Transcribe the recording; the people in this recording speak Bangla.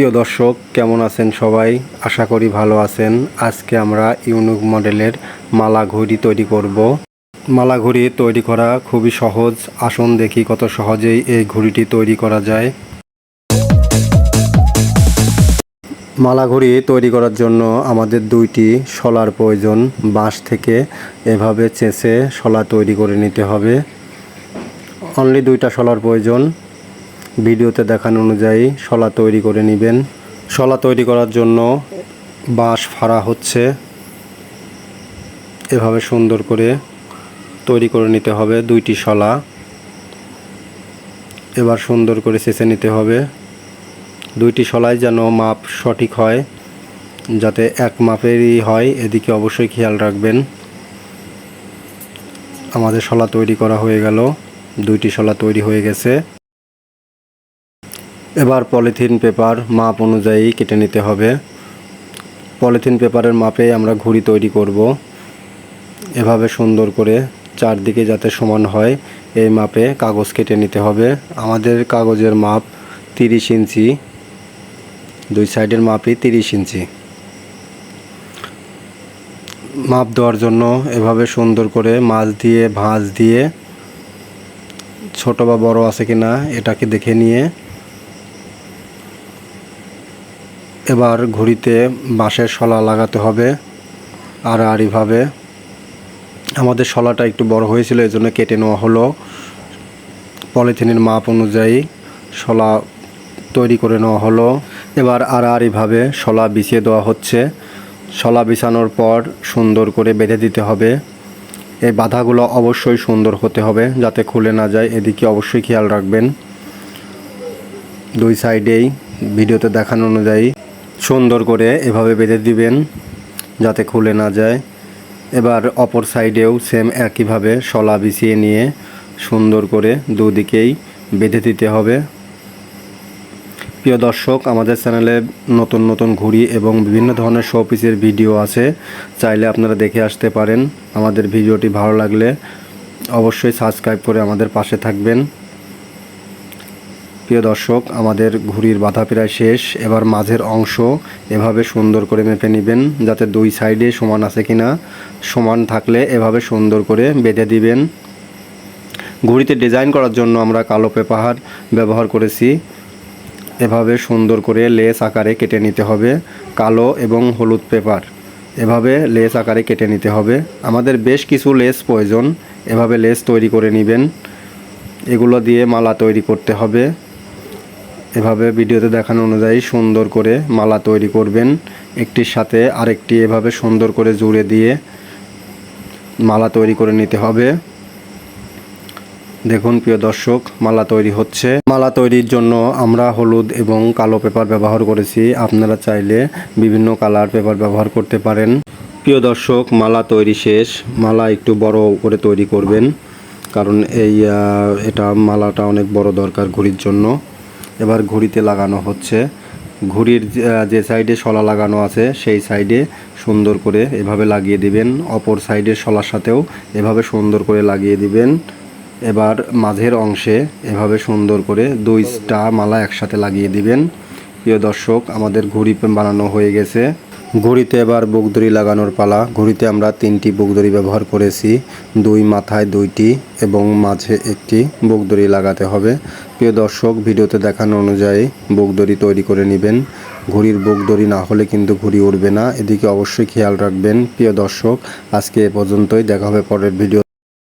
প্রিয় দর্শক, কেমন আছেন সবাই? আশা করি ভালো আছেন। আজকে আমরা ইউনুক মডেলের মালা ঘড়ি তৈরি করব। মালা ঘড়ি তৈরি করা খুবই সহজ। আসুন দেখি কত সহজেই এই ঘড়িটি তৈরি করা যায়। মালা ঘড়ি তৈরি করার জন্য আমাদের দুইটি শলার প্রয়োজন। বাঁশ থেকে এভাবে চেঁচে শলা তৈরি করে নিতে হবে। অনলি দুইটা শলার প্রয়োজন। ভিডিওতে দেখানো অনুযায়ী শলা তৈরি করে নেবেন। শলা তৈরি করার জন্য বাঁশ ফাড়া হচ্ছে। এভাবে সুন্দর করে তৈরি করে নিতে হবে দুইটি শলা। এবার সুন্দর করে চেঁচে নিতে হবে। দুইটি শলাই যেন মাপ সঠিক হয়, যাতে এক মাপেরই হয়, এদিকে অবশ্যই খেয়াল রাখবেন। আমাদের শলা তৈরি করা হয়ে গেল। দুইটি শলা তৈরি হয়ে গেছে। এবার পলিথিন পেপার মাপ অনুযায়ী কেটে নিতে হবে। পলিথিন পেপারের মাপে আমরা ঘুড়ি তৈরি করব। এভাবে সুন্দর করে চারদিকে যাতে সমান হয়, এই মাপে কাগজ কেটে নিতে হবে। আমাদের কাগজের মাপ তিরিশ ইঞ্চি, দুই সাইডের মাপই তিরিশ ইঞ্চি। মাপ দেওয়ার জন্য এভাবে সুন্দর করে মাছ দিয়ে, ভাঁজ দিয়ে, ছোট বা বড় আছে কিনা এটাকে দেখে নিয়ে এবার ঘুড়িতে বাঁশের শলা লাগাতে হবে আড়াআড়িভাবে। আমাদের শলাটা একটু বড় হয়েছিল এই জন্য কেটে নেওয়া হলো। পলিথিনের মাপ অনুযায়ী শলা তৈরি করে নেওয়া হলো। এবার আড়াআড়িভাবে শলা বিছিয়ে দেওয়া হচ্ছে। শলা বিছানোর পর সুন্দর করে বেঁধে দিতে হবে। এই বাধাগুলো অবশ্যই সুন্দর হতে হবে, যাতে খুলে না যায়। এদিকে অবশ্যই খেয়াল রাখবেন। দুই সাইডেই ভিডিওতে দেখানো অনুযায়ী সুন্দর করে এভাবে বেঁধে দিবেন যাতে খুলে না যায়। এবার অপর সাইডেও সেম একইভাবে শলা বিছিয়ে নিয়ে সুন্দর করে দুদিকেই বেঁধে দিতে হবে। প্রিয় দর্শক, আমাদের চ্যানেলে নতুন নতুন ঘুড়ি এবং বিভিন্ন ধরনের শো পিসের ভিডিও আছে, চাইলে আপনারা দেখে আসতে পারেন। আমাদের ভিডিওটি ভালো লাগলে অবশ্যই সাবস্ক্রাইব করে আমাদের পাশে থাকবেন। প্রিয় দর্শক, আমাদের ঘুড়ির বাধা প্রায় শেষ। এবার মাঝের অংশ এভাবে সুন্দর করে মেপে নেবেন যাতে দুই সাইডে সমান আছে কিনা। সমান থাকলে এভাবে সুন্দর করে বেঁধে দিবেন। ঘুড়িতে ডিজাইন করার জন্য আমরা কালো পেপার ব্যবহার করেছি। এভাবে সুন্দর করে লেস আকারে কেটে নিতে হবে, কালো এবং হলুদ পেপার। এভাবে লেস আকারে কেটে নিতে হবে। আমাদের বেশ কিছু লেস প্রয়োজন, এভাবে লেস তৈরি করে নেবেন। এগুলো দিয়ে মালা তৈরি করতে হবে। এভাবে ভিডিওতে দেখানো অনুযায়ী সুন্দর করে মালা তৈরি করবেন। একটির সাথে আরেকটি এভাবে সুন্দর করে জুড়ে দিয়ে মালা তৈরি করে নিতে হবে। দেখুন প্রিয় দর্শক, মালা তৈরি হচ্ছে। মালা তৈরির জন্য আমরা হলুদ এবং কালো পেপার ব্যবহার করেছি। আপনারা চাইলে বিভিন্ন কালার পেপার ব্যবহার করতে পারেন। প্রিয় দর্শক, মালা তৈরি শেষ। মালা একটু বড় করে তৈরি করবেন। কারণ এই এটা মালাটা অনেক বড় দরকার ঘড়ির জন্য। এবার ঘড়িতে লাগানো হচ্ছে। ঘড়ির যে- সাইডে শলা লাগানো আছে, সেই সাইডে সুন্দর করে এভাবে লাগিয়ে দিবেন। অপর সাইডের শলার সাথেও এভাবে সুন্দর করে লাগিয়ে দিবেন। এবার মাঝের অংশে এভাবে সুন্দর করে দুইটা মালা একসাথে লাগিয়ে দিবেন। প্রিয় দর্শক, আমাদের ঘড়ি বানানো হয়ে গেছে। ঘড়িতে এবার বুকদড়ি লাগানোর পালা। ঘড়িতে আমরা তিনটি বুকদড়ি ব্যবহার করেছি। দুই মাথায় দুইটি এবং মাঝে একটি বুকদড়ি লাগাতে হবে। প্রিয় দর্শক, ভিডিওতে দেখানো অনুযায়ী বুকদড়ি তৈরি করে নেবেন। ঘড়ির বুকদড়ি না হলে কিন্তু ঘুড়ি উঠবে না। এদিকে অবশ্যই খেয়াল রাখবেন। প্রিয় দর্শক, আজকে এ পর্যন্তই। দেখা হবে পরের ভিডিও